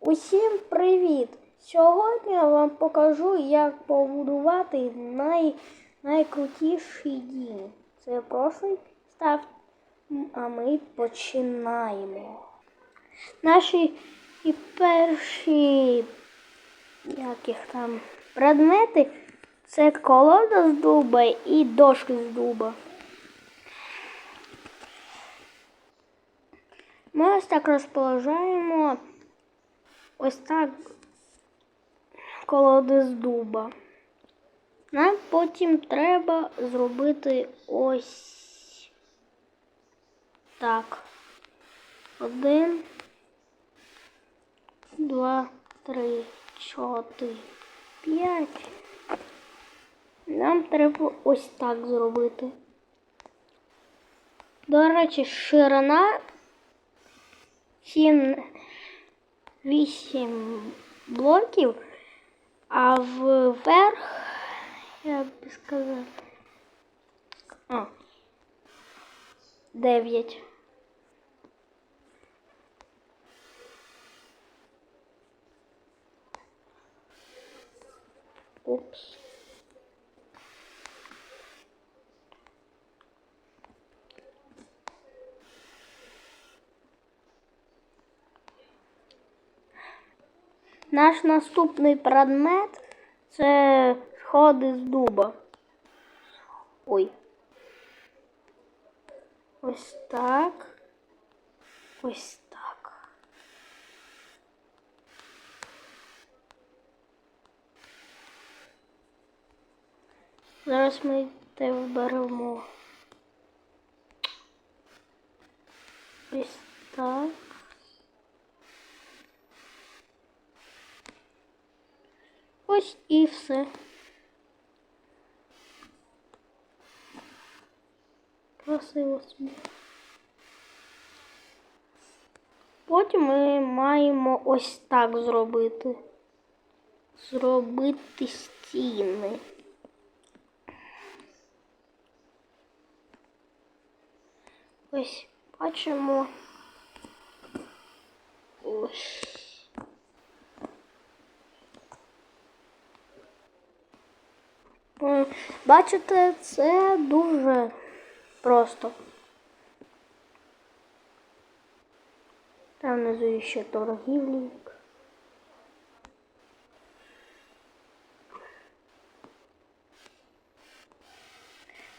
Усім привіт! Сьогодні я вам покажу, як побудувати най... найкрутіший дім. Це прошлий став, а ми починаємо. Наші і перші як їх там предмети це колода з дуба і дошки з дуба. Ми ось так розположаємо ось так колоди з дуба. Нам потім треба зробити ось так. Один, два, три, чотири, п'ять. Нам треба ось так зробити. До речі, ширина 7, 8 блоків, а вверх, як би сказати, а, 9. Упс. Наш наступний предмет це сходи з дуба. Ой. Ось так. Ось так. Зараз ми те вберемо. Ось так. Ось і все. Красиво собі. Потім ми маємо ось так зробити. Зробити стіни. Ось бачимо. Ось. Бачите, це дуже просто. Там внизу ще торгівлік.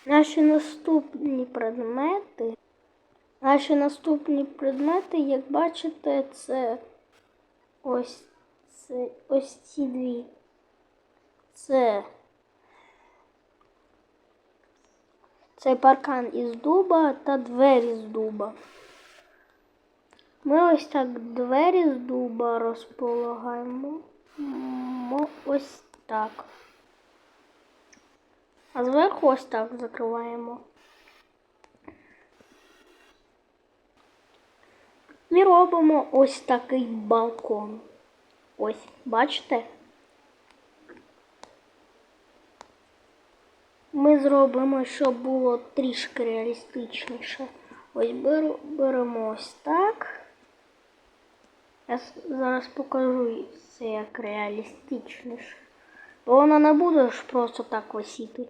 Наші наступні предмети. Наші наступні предмети, як бачите, це ось це ось ці дві. Це цей паркан із дуба та двері з дуба. Ми ось так двері з дуба розполагаємо. Мо- Ось так. А зверху ось так закриваємо. І робимо ось такий балкон. Ось, бачите? Ми зробимо, щоб було трішки реалістичніше. Ось беру, беремо ось так. Я зараз покажу це як реалістичніше. Бо воно не буде ж просто так висіти.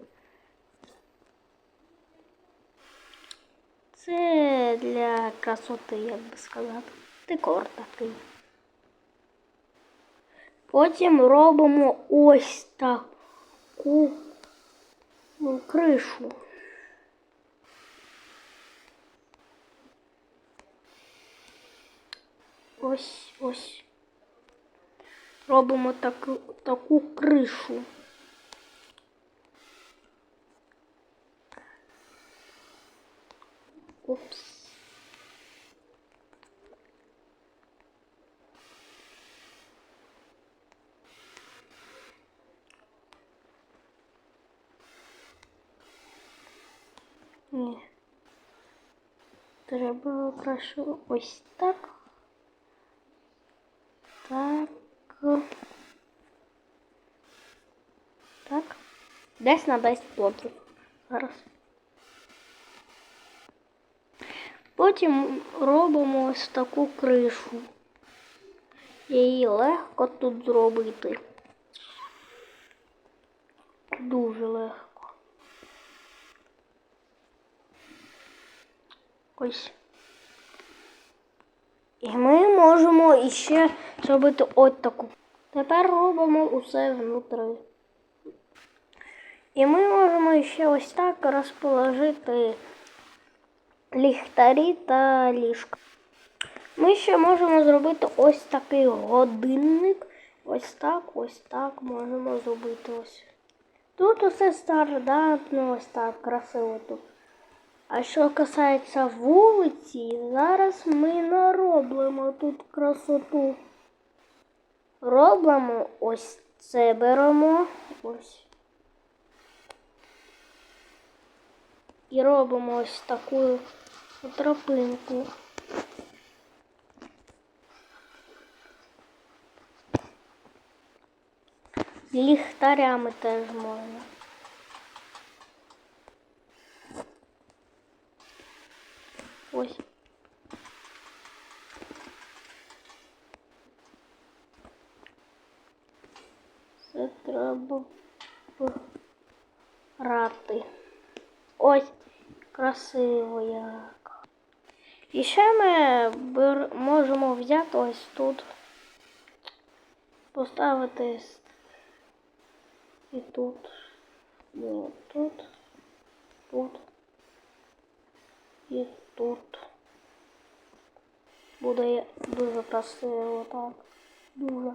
Це для красоти, як би сказати. Декор такий. Потім робимо ось таку кришу. Ось ось. Робимо таку, таку кришу. Упс. Треба краще ось так. Так. Так. Десь на 10 блоків. Зараз. Потім робимо ось таку кришу. Її легко тут зробити. Дуже легко. Ось. І ми можемо іще зробити ось таку. Тепер робимо усе внутри. І ми можемо ще ось так розположити ліхтарі та ліжка. Ми ще можемо зробити ось такий годинник. Ось так, ось так можемо зробити ось. Тут усе стандартно, ось так, красиво тут. А що касається вулиці, зараз ми нароблимо тут красоту. Робимо ось це беремо. Ось. І робимо ось таку тропинку. Ліхтарями теж можна. Ось. Це треба брати. Ось красиво як. І ще ми бер... можемо взяти ось тут, поставити і тут, і тут, тут і тут. Буде дуже красиво так. Дуже.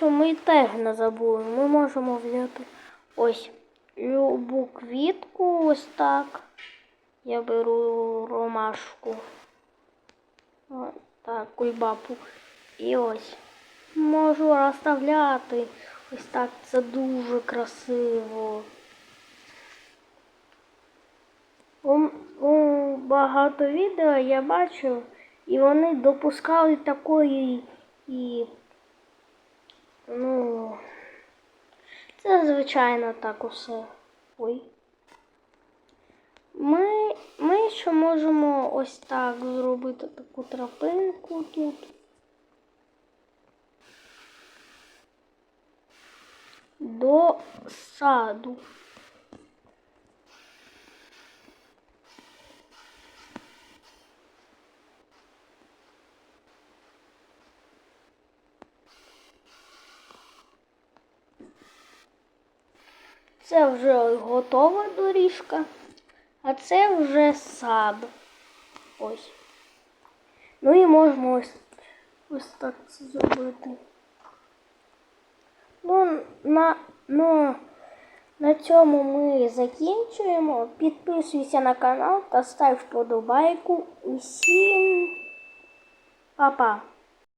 Вулицю ми теж не забули. Ми можемо взяти ось любу квітку, ось так. Я беру ромашку. О, Так, кульбабу. І ось. Можу розставляти. Ось так це дуже красиво. У, у багато відео я бачив, і вони допускали такої і Ну, це звичайно так усе. Ой. Ми, ми ще можемо ось так зробити таку тропинку тут. До саду. Це вже готова доріжка, а це вже сад. Ось. Ну і можна ось, ось так це зробити. Ну, на, ну, на цьому ми закінчуємо. Підписуйся на канал та став вподобайку. Усім па-па!